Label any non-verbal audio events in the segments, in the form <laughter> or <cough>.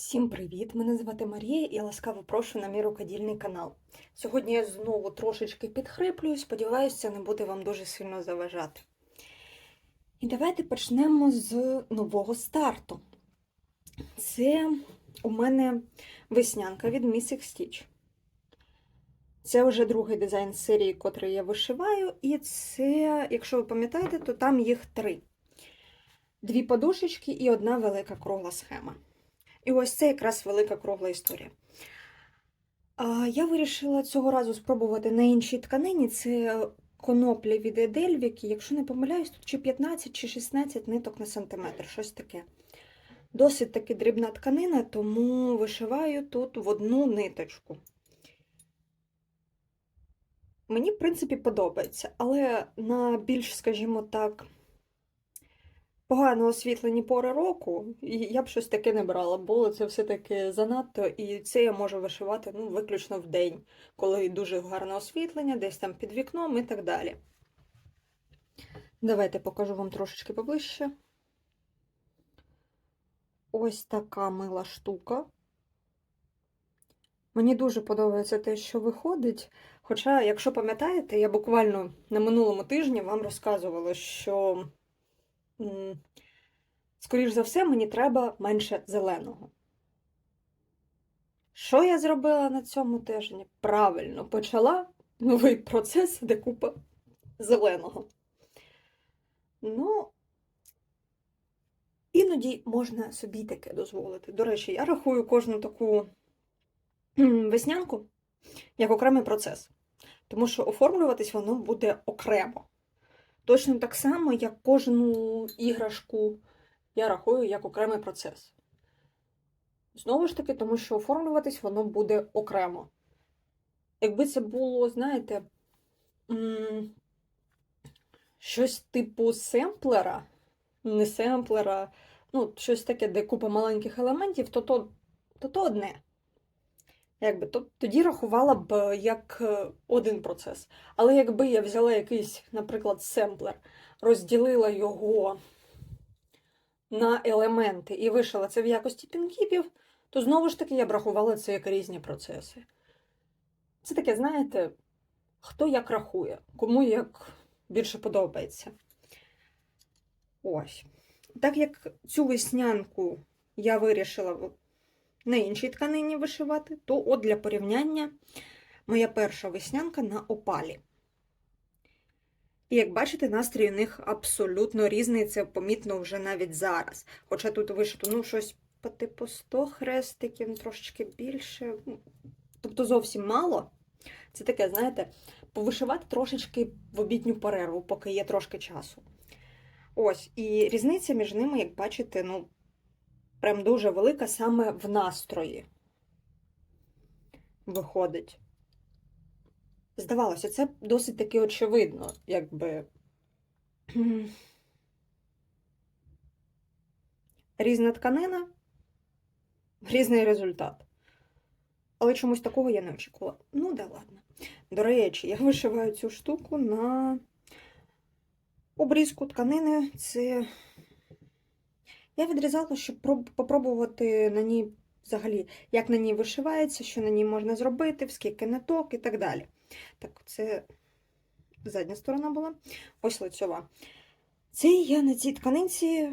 Всім привіт! Мене звати Марія і я ласкаво прошу на мій рукодільний канал. Сьогодні я знову трошечки підхриплюю, сподіваюся, це не буде вам дуже сильно заважати. І давайте почнемо з нового старту. Це у мене веснянка від Missing Stitch. Це вже другий дизайн серії, котрий я вишиваю, і це, якщо ви пам'ятаєте, то там їх три: дві подушечки і одна велика кругла схема. І ось це якраз велика кругла історія. Я вирішила цього разу спробувати на іншій тканині. Це коноплі від Едельвік. Якщо не помиляюсь, тут чи 15 чи 16 ниток на сантиметр, щось таке. Досить таки дрібна тканина, тому вишиваю тут в одну ниточку. Мені, в принципі, подобається, але на більш, скажімо так, погано освітлені пори року, і я б щось таке не брала, бо це все-таки занадто, і це я можу вишивати ну, виключно в день, коли дуже гарне освітлення, десь там під вікном і так далі. Давайте покажу вам трошечки поближче. Ось така мила штука. Мені дуже подобається те, що виходить. Хоча, якщо пам'ятаєте, я буквально на минулому тижні вам розказувала, що скоріш за все, мені треба менше зеленого. Що я зробила на цьому тижні? Правильно, почала новий процес декупа зеленого. Ну, іноді можна собі таке дозволити. До речі, я рахую кожну таку веснянку як окремий процес. Тому що оформлюватись воно буде окремо. Точно так само, як кожну іграшку я рахую як окремий процес. Знову ж таки, тому що оформлюватись воно буде окремо. Якби це було, знаєте, щось типу семплера, не семплера, ну, щось таке, де купа маленьких елементів, то то, то, то одне. Якби, то, Тоді рахувала б як е, один процес. Але якби я взяла якийсь, наприклад, семплер, розділила його на елементи і вишила це в якості пінкіпів, то знову ж таки я б рахувала це як різні процеси. Це таке, знаєте, хто як рахує, кому як більше подобається. Ось. Так як цю веснянку я вирішила на іншій тканині вишивати, то от для порівняння моя перша веснянка на опалі. І як бачите, настрій у них абсолютно різний, це помітно вже навіть зараз. Хоча тут вишито ну, щось по типу 100 хрестиків, трошечки більше. Ну, тобто зовсім мало. Це таке, знаєте, повишивати трошечки в обідню перерву, поки є трошки часу. Ось, і різниця між ними, як бачите, ну, прям дуже велика саме в настрої виходить. Здавалося, це досить таки очевидно, якби <clears throat> різна тканина, різний результат. Але чомусь такого я не очікувала. Ну, да ладно. До речі, я вишиваю цю штуку на обрізку тканини. Це я відрізала, щоб попробувати на ній взагалі, як на ній вишивається, що на ній можна зробити, скільки ниток і так далі. Так, це задня сторона була. Ось лицьова. Це я на цій тканинці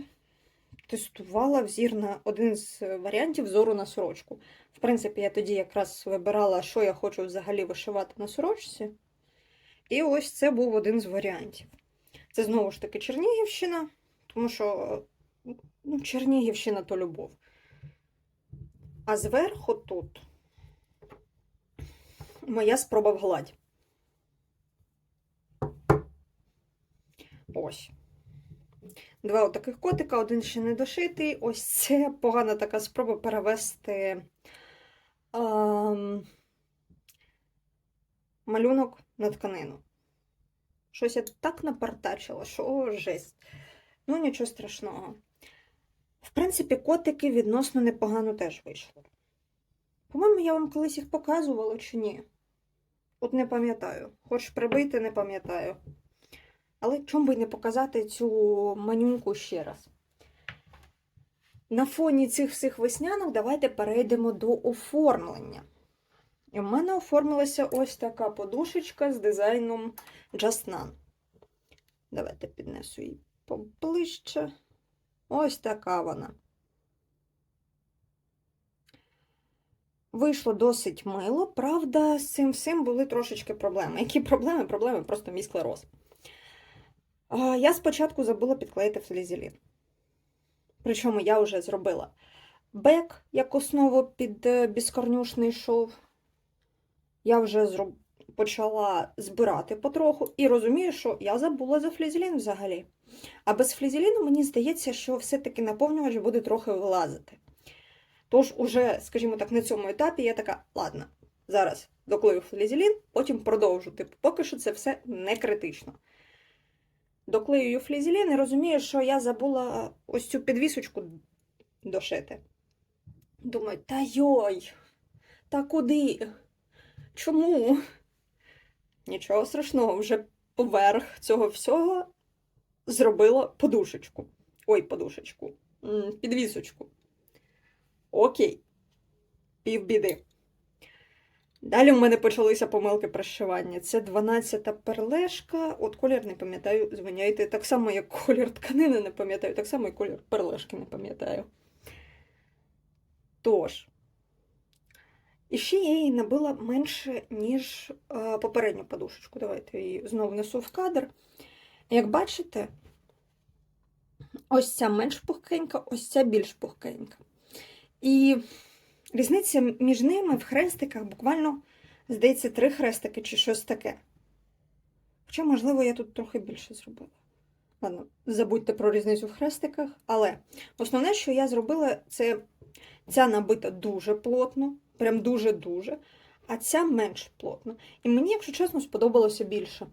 тестувала взір на один з варіантів зору на сорочку. В принципі, я тоді якраз вибирала, що я хочу взагалі вишивати на сорочці. І ось це був один з варіантів. Це знову ж таки Чернігівщина, тому що ну, Чернігівщина то любов. А зверху тут моя спроба в гладь. Ось. Два отаких котика, один ще не дошитий. Ось це погана така спроба перевести а, малюнок на тканину. Щось я так напартачила, що жесть. Ну, нічого страшного. В принципі, котики відносно непогано теж вийшли. По-моєму, я вам колись їх показувала чи ні? От не пам'ятаю. Хоч прибити, не пам'ятаю. Але чому би не показати цю манюньку ще раз? На фоні цих всіх веснянок давайте перейдемо до оформлення. І в мене оформилася ось така подушечка з дизайном Just None. Давайте піднесу її поближче. Ось така вона. Вийшло досить мило, правда, з цим всім були трошечки проблеми. Які проблеми? Проблеми просто мій склероз. Я спочатку забула підклеїти флізелін. Причому я вже зробила бек як основу під е, безкорнюшний шов. Я вже зроб... почала збирати потроху і розумію, що я забула за флізелін взагалі. А без флізеліну мені здається, що все-таки наповнювач буде трохи вилазити. Тож, уже, скажімо так, на цьому етапі я така, ладно, зараз доклею флізелін, потім продовжу. Типу, поки що це все не критично. Доклеюю флізелін і розумію, що я забула ось цю підвісочку дошити. Думаю, та йой, та куди? Чому? Нічого страшного, вже поверх цього всього зробила подушечку. Ой, подушечку. Підвісочку. Окей. Півбіди. Далі в мене почалися помилки пришивання. Це 12-та перлешка. От колір не пам'ятаю, звиняйте. Так само, як колір тканини не пам'ятаю, так само і колір перлешки не пам'ятаю. Тож. І ще я її набила менше, ніж е, попередню подушечку. Давайте її знову несу в кадр. Як бачите, ось ця менш пухкенька, ось ця більш пухкенька. І різниця між ними в хрестиках буквально, здається, три хрестики чи щось таке. Хоча, можливо, я тут трохи більше зробила. Ладно, забудьте про різницю в хрестиках, але основне, що я зробила, це ця набита дуже плотно, прям дуже-дуже, а ця менш плотно. І мені, якщо чесно, сподобалося більше.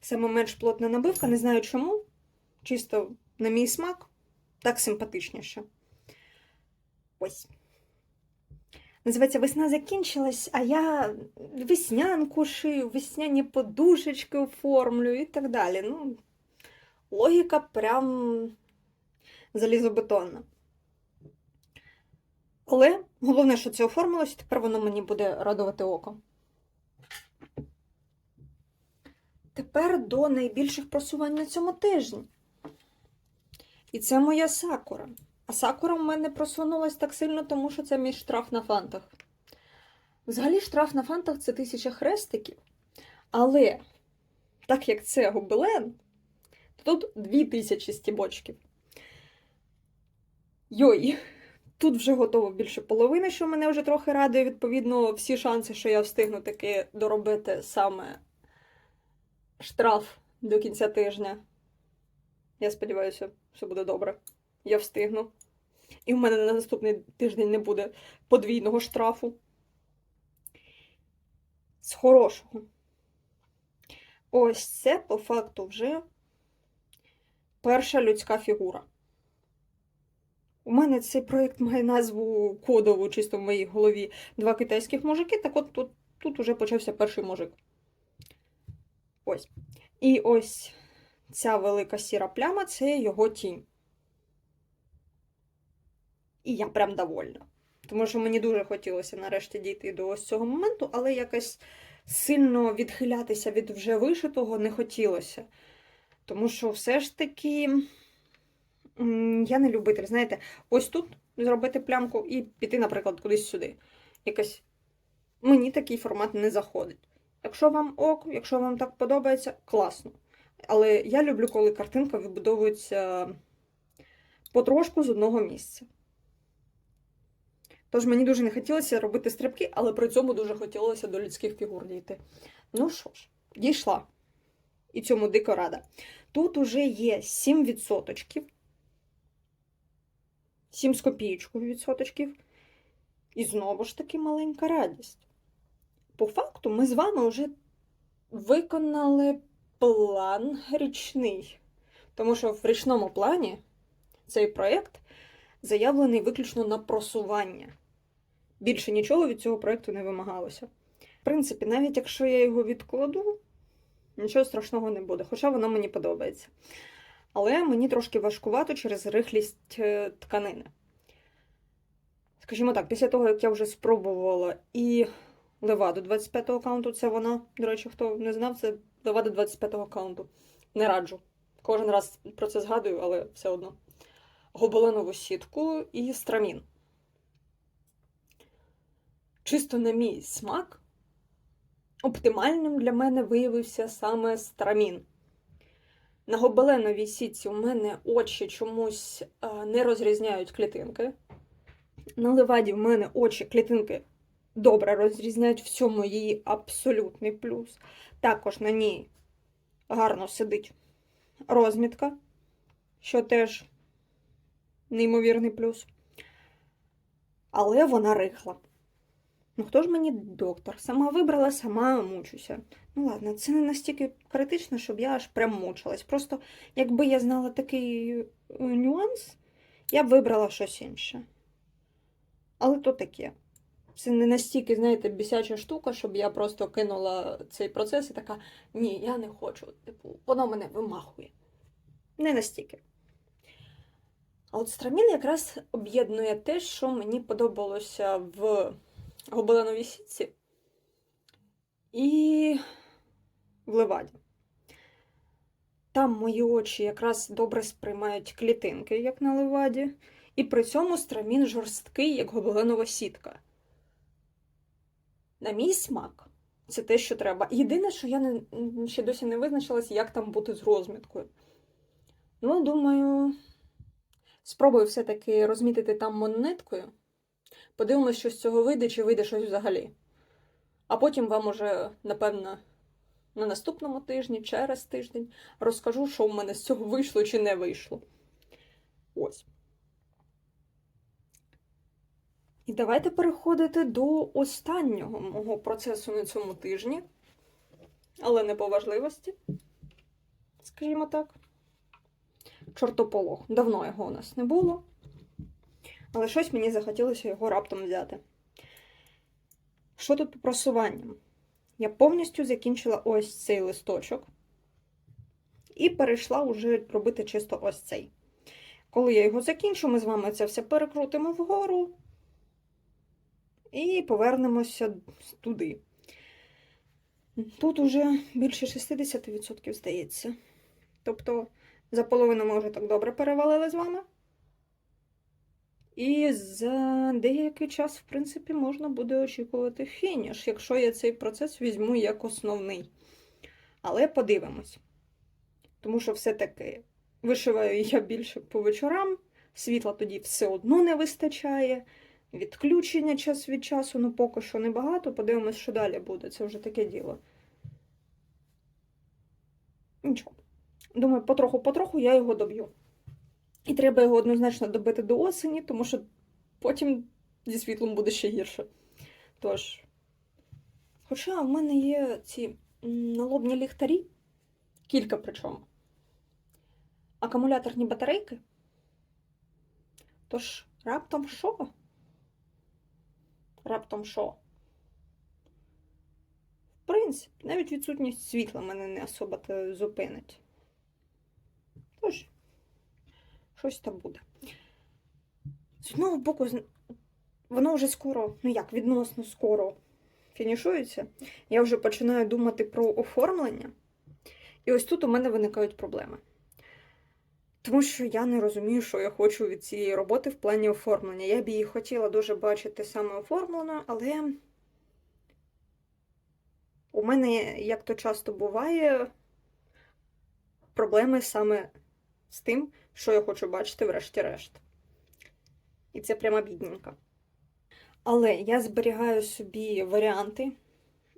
Саме менш плотна набивка, не знаю чому. Чисто на мій смак, так симпатичніше. Ось. Називається весна закінчилась, а я веснянку шию, весняні подушечки оформлю і так далі. Ну, логіка прям залізобетонна. Але головне, що це оформилось, тепер воно мені буде радувати око. Тепер до найбільших просувань на цьому тижні. І це моя сакура. А сакура в мене просунулась так сильно, тому що це мій штраф на фантах. Взагалі, штраф на фантах це тисяча хрестиків. Але, так як це гобелен, то тут дві тисячі стібочків. Йой, тут вже готово більше половини, що мене вже трохи радує. Відповідно, всі шанси, що я встигну таки доробити саме штраф до кінця тижня. Я сподіваюся, все буде добре. Я встигну. І в мене на наступний тиждень не буде подвійного штрафу. З хорошого. Ось це, по факту, вже перша людська фігура. У мене цей проєкт має назву кодову, чисто в моїй голові два китайських мужики. Так от тут, тут уже почався перший мужик. Ось. І ось ця велика сіра пляма це його тінь. І я прям довольна. Тому що мені дуже хотілося нарешті дійти до ось цього моменту, але якось сильно відхилятися від вже вишитого не хотілося. Тому що все ж таки я не любитель, знаєте, ось тут зробити плямку і піти, наприклад, кудись сюди. Якось мені такий формат не заходить. Якщо вам ок, якщо вам так подобається, класно. Але я люблю, коли картинка вибудовується потрошку з одного місця. Тож мені дуже не хотілося робити стрибки, але при цьому дуже хотілося до людських фігур дійти. Ну що ж, дійшла. І цьому дико рада. Тут уже є 7%. 7 з копієчкою відсоточків. І знову ж таки маленька радість. По факту, ми з вами вже виконали план річний. Тому що в річному плані цей проєкт заявлений виключно на просування. Більше нічого від цього проєкту не вимагалося. В принципі, навіть якщо я його відкладу, нічого страшного не буде, хоча воно мені подобається. Але мені трошки важкувато через рихлість е, тканини. Скажімо так, після того, як я вже спробувала і леваду 25-го каунту, це вона, до речі, хто не знав, це левада 25-го каунту. Не раджу. Кожен раз про це згадую, але все одно. Гобеленову сітку і страмін. Чисто на мій смак, оптимальним для мене виявився саме страмін. На гобеленовій сітці у мене очі чомусь а, не розрізняють клітинки. На леваді в мене очі клітинки добре розрізняють в цьому її абсолютний плюс. Також на ній гарно сидить розмітка, що теж неймовірний плюс. Але вона рихла. Ну, хто ж мені доктор? Сама вибрала, сама мучуся. Ну ладно, це не настільки критично, щоб я аж прям мучилась. Просто якби я знала такий е, нюанс, я б вибрала щось інше. Але то таке. Це не настільки, знаєте, бісяча штука, щоб я просто кинула цей процес і така, ні, я не хочу. Типу, воно мене вимахує. Не настільки. А от страмін якраз об'єднує те, що мені подобалося в гобеленовій сітці і в леваді. Там мої очі якраз добре сприймають клітинки, як на леваді, і при цьому страмін жорсткий, як гобеленова сітка. На мій смак, це те, що треба. Єдине, що я не, ще досі не визначилась, як там бути з розміткою. Ну, думаю, спробую все-таки розмітити там монеткою. Подивимось, що з цього вийде, чи вийде щось взагалі. А потім вам уже, напевно, на наступному тижні, через тиждень, розкажу, що в мене з цього вийшло чи не вийшло. Ось. І давайте переходити до останнього мого процесу на цьому тижні, але не по важливості, скажімо так. Чортополох. Давно його у нас не було, але щось мені захотілося його раптом взяти. Що тут по просуванням? Я повністю закінчила ось цей листочок і перейшла вже робити чисто ось цей. Коли я його закінчу, ми з вами це все перекрутимо вгору і повернемося туди. Тут уже більше 60%, здається. Тобто, за половину ми вже так добре перевалили з вами. І за деякий час, в принципі, можна буде очікувати фініш, якщо я цей процес візьму як основний. Але подивимось. Тому що все-таки вишиваю я більше по вечорам, світла тоді все одно не вистачає. Відключення час від часу, ну поки що небагато. Подивимось, що далі буде. Це вже таке діло. Нічого. Думаю, потроху-потроху я його доб'ю. І треба його однозначно добити до осені, тому що потім зі світлом буде ще гірше. Тож. Хоча в мене є ці налобні ліхтарі, кілька причому. Акумуляторні батарейки. Тож, раптом що? Раптом що? В принципі, навіть відсутність світла мене не особо зупинить. Тож, щось там буде. З одного боку, воно вже скоро, ну як, відносно скоро фінішується. Я вже починаю думати про оформлення. І ось тут у мене виникають проблеми. Тому що я не розумію, що я хочу від цієї роботи в плані оформлення. Я б її хотіла дуже бачити саме оформленою, але у мене, як то часто буває, проблеми саме з тим, що я хочу бачити, врешті-решт. І це прямо бідненько. Але я зберігаю собі варіанти,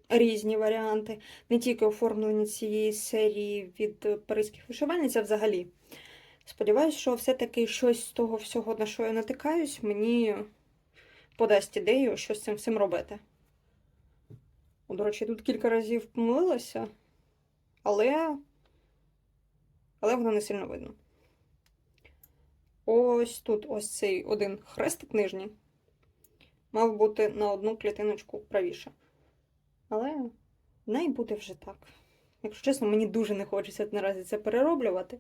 різні варіанти, не тільки оформлення цієї серії від паризьких вишивальниць, а взагалі. Сподіваюсь, що все-таки щось з того всього, на що я натикаюсь, мені подасть ідею, що з цим всім робити. До речі, тут кілька разів помилилася, але але воно не сильно видно. Ось тут ось цей один хрестик нижній мав бути на одну клітиночку правіше. Але най буде вже так. Якщо чесно, мені дуже не хочеться наразі це перероблювати.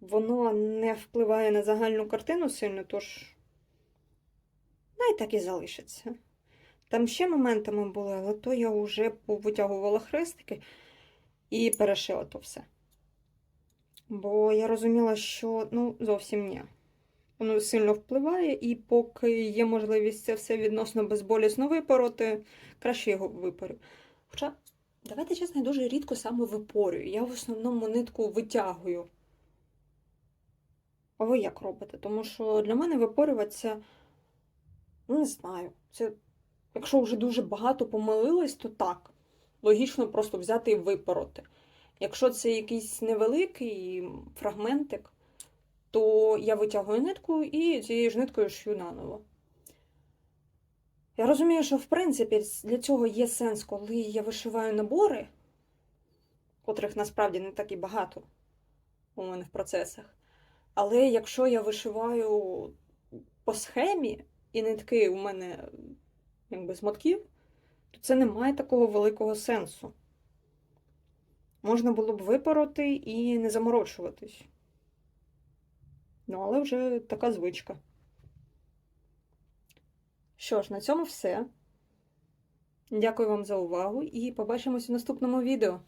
воно не впливає на загальну картину сильно, тож най так і залишиться. Там ще моментами були, але то я вже витягувала хрестики і перешила то все. Бо я розуміла, що ну, зовсім ні. Воно сильно впливає, і поки є можливість це все відносно безболісно випороти, краще його випорю. Хоча, давайте чесно, я дуже рідко саме випорюю. Я в основному нитку витягую. А ви як робите? Тому що для мене випорюватися, ну, не знаю. Це, якщо вже дуже багато помилились, то так. Логічно просто взяти і випороти. Якщо це якийсь невеликий фрагментик, то я витягую нитку і цією ж ниткою шью наново. Я розумію, що в принципі для цього є сенс, коли я вишиваю набори, котрих насправді не так і багато у мене в процесах. Але якщо я вишиваю по схемі, і нитки у мене якби з мотків, то це не має такого великого сенсу. Можна було б випороти і не заморочуватись. Ну, але вже така звичка. Що ж, на цьому все. Дякую вам за увагу і побачимось у наступному відео.